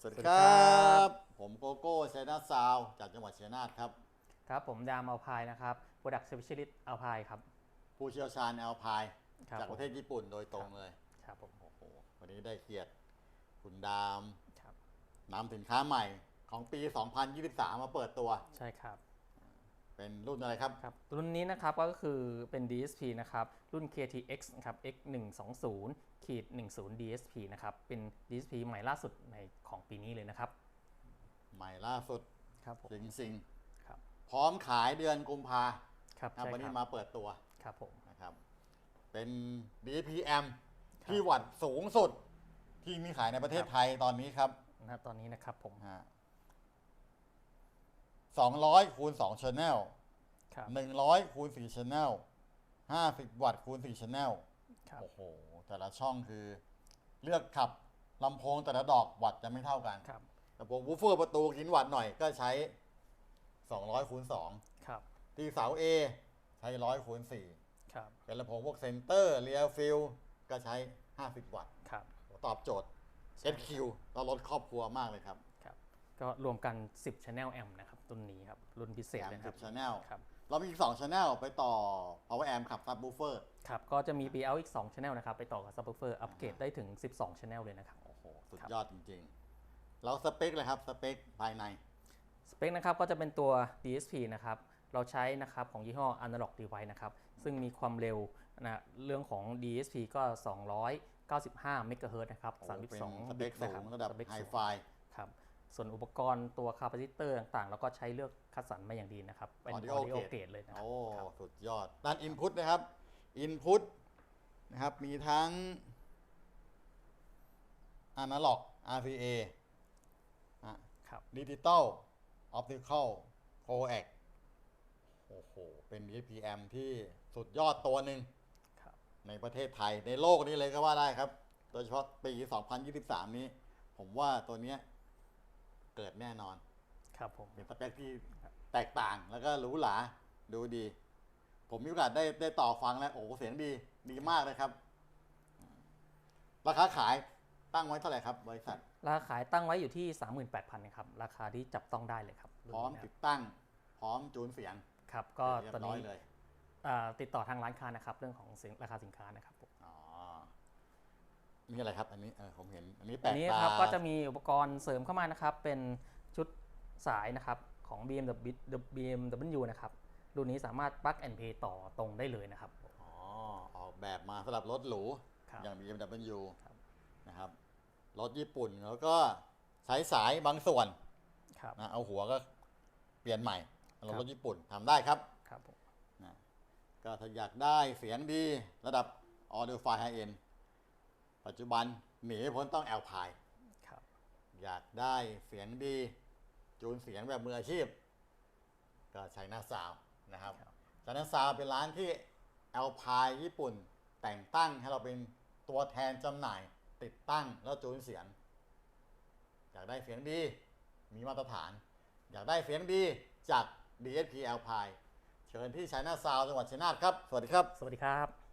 สวัสดีสวัสดีคครรัับผมโกโก้ชัยนาทซาวด์จากจังหวัดชัยนาทครับ ครับผมดามอัลพายนะครับ Product Specialist อัลพายครับ ผู้เชี่ยวชาญแอลพายครับจากประเทศญี่ปุ่นโดยตรงเลยครับผมโอ้โหวันนี้ได้เกียรติคุณดามครับนำสินค้าใหม่ของปี 2023 มาเปิดตัว ใช่ครับ เป็นรุ่นอะไรครับ ครับ รุ่นนี้นะครับก็คือเป็น DSP นะครับ รุ่น KTX นะครับ X120 ขีด10 DSP นะครับ เป็น DSP ใหม่ล่าสุดในของปีนี้เลยนะครับ ใหม่ล่าสุดครับผมสิงสิงครับพร้อมขายเดือนกุมภาครับครับใช่วันคนี้รับมาเปิดตัวครับผมนะครับ เป็น DPM ที่วัดสูงสุดที่มีขายในประเทศไทยตอนนี้ครับนะตอนนี้นะครับผมฮะ 200คูณ2 channel ครับ100คูณ4 channel 50 วัตต์คูณ4 channel ครับโอ้โห แต่ละช่องคือเลือกขับลำโพงแต่ละดอกวัตต์จะไม่เท่ากัน ครับลำโพงวูฟเฟอร์ประตูกินวัตต์หน่อยก็ใช้ 200คูณครับ2ที่เสา A ใช้ 100คูณครับ4เป็นลำโพงพวกเซนเตอร์เรียลฟิลก็ใช้ 50 วัตต์ ครับ ตอบโจทย์ SQ แล้วลดครอบครัวมากเลยครับครับ ก็รวมกัน 10 Channel Amp นะครับรุ่นนี้ครับ รุ่นพิเศษแอมเลยนะครับ10 channel ครับ เรามีอีก2 channel ไปต่อ power amp ขับ subwoofer ครับ ก็จะมีปีเอาอีก 2 Channel นะครับ ไปต่อกับ Subwoofer อัปเกรดได้ถึง 12 Channel เลยนะครับ โอ้โห สุดยอดจริงๆ แล้วสเปคเลยครับ สเปคภายใน สเปคนะครับก็จะเป็นตัว DSP นะครับ เราใช้นะครับของยี่ห้อ Analog Device นะครับ ซึ่งมีความเร็วนะเรื่องของ DSP ก็ 295 MHz นะครับ โอ้โหเป็น32สเปคนะสูครับงระดับสเปคไฮสูงไฟ ครับ ส่วนอุปกรณ์ตัวคาปาซิเตอร์ต่างๆ แล้วก็ใช้เลือกคัดสรรมาอย่างดีนะครับ เป็น Audio Audio Grade Grade เลยนะครัโอ้ครับสุดยอด ด้าน Input นะครับ Input นะครับ มีทั้ง Analog RCA อะ ครับ Digital Optical Coax โอ้โห เป็น DPM ที่สุดยอดตัวหนึ่งครับ ในประเทศไทยในโลกนี้เลยก็ว่าได้ครับ โดยเฉพาะปี 2023 นี้ ผมว่าตัวเนี้ย เกิดแน่นอน ครับผม เป็นสเปคที่แตกต่างแล้วก็หรูหราดูดี ผมมีโอกาสได้ได้ต่อฟังแล้วโอ้โหเสียงดีดีมากเลยครับ ราคาขายตั้งไว้เท่าไหร่ครับ บริษัท ราคาขายตั้งไว้อยู่ที่ 38,000นะครับราคาที่จับต้องได้เลยครับพร้อมนนี้ติดตั้ง พร้อมจูนเสียงครับ ก็เรียตอนบร้อยนี้เลยอ่าติดต่อทางร้านค้านะครับ เรื่องของสินราคาสินค้านะครับผมอ๋อ นี่อะไรครับอันนี้เออผมเห็นอันนี้แปลอักนนี้ตาครับก็จะมีอุปกรณ์เสริมเข้ามานะครับ เป็นชุดสายนะครับของ BMW BMW นะครับรุ่นนี้สามารถปลั๊กแอนเพย์ต่อตรงได้เลยนะครับ อ๋อออกแบบมาสำหรับรถหรู ครับอย่าง BMW ครับ นะครับ รถญี่ปุ่นแล้วก็ใช้สายบางส่วนครับ นะเอาหัวก็เปลี่ยนใหม่เอาครับ รถญี่ปุ่นทำได้ครับครับผมนะก็ถ้าอยากได้เสียงดีระดับ Audio File High End ปัจจุบันหนีไม่พ้นต้อง a l p i ครับ อยากได้เสียงดี จูนเสียงแบบมืออาชีพ ก็ใช้หน้าซาวนะครับครับใช้หน้าซาวเป็นร้านที่ a l p i ญี่ปุ่นแต่งตั้งให้เราเป็นตัวแทนจำหน่ายติดตั้งแล้วจูนเสียง อยากได้เสียงดี มีมาตรฐาน อยากได้เสียงดีจาก DSP a l p i เชิญที่ชัยนาซาวจังหวัดชัยนาทครับ สวัสดีครับ สวัสดีครับ